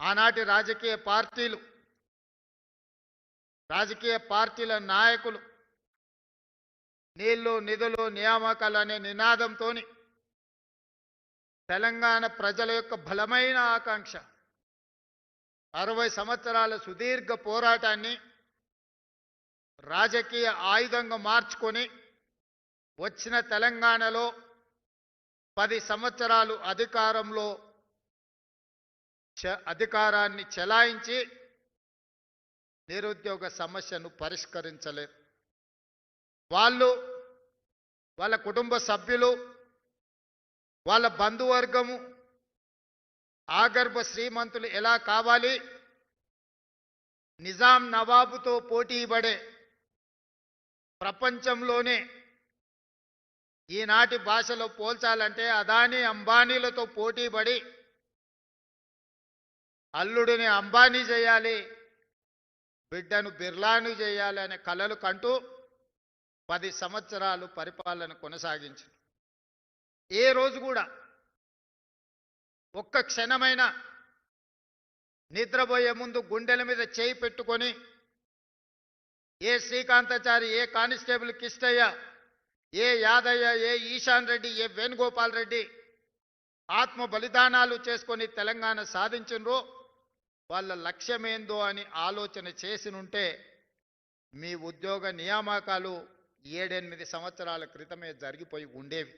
ఆనాటి రాజకీయ పార్టీలు రాజకీయ పార్టీల నాయకులు నీళ్ళు నిధులు నియామకాలు అనే నినాదంతో తెలంగాణ ప్రజల యొక్క బలమైన ఆకాంక్ష అరవై సంవత్సరాల సుదీర్ఘ పోరాటాన్ని రాజకీయ ఆయుధంగా మార్చుకొని వచ్చిన తెలంగాణలో పది సంవత్సరాలు అధికారంలో అధికారాన్ని చెలాయించి నిరుద్యోగ సమస్యను పరిష్కరించలేరు వాళ్ళు వాళ్ళ కుటుంబ సభ్యులు వాళ్ళ బంధువర్గము ఆగర్భ శ్రీమంతులు ఎలా కావాలి? నిజాం నవాబుతో పోటీ పడే ప్రపంచంలోనే ఈనాటి భాషలో పోల్చాలంటే అదానీ అంబానీలతో పోటీ పడి అల్లుడిని అంబానీ చేయాలి బిడ్డను బిర్లాను చేయాలి అనే కలలు కంటూ పది సంవత్సరాలు పరిపాలన కొనసాగించింది. ఏ రోజు కూడా ఒక్క క్షణమైన నిద్రపోయే ముందు గుండెల మీద చేయి పెట్టుకొని ఏ శ్రీకాంతాచారి ఏ కానిస్టేబుల్ కిష్టయ్య ఏ యాదయ్య ఏ ఈశాన్ రెడ్డి ఏ వేణుగోపాల్ రెడ్డి ఆత్మ బలిదానాలు చేసుకొని తెలంగాణ సాధించినరో వాళ్ళ లక్ష్యమేందో అని ఆలోచన చేసినుంటే మీ ఉద్యోగ నియామకాలు ఏడెనిమిది సంవత్సరాల క్రితమే జరిగిపోయి ఉండేవి.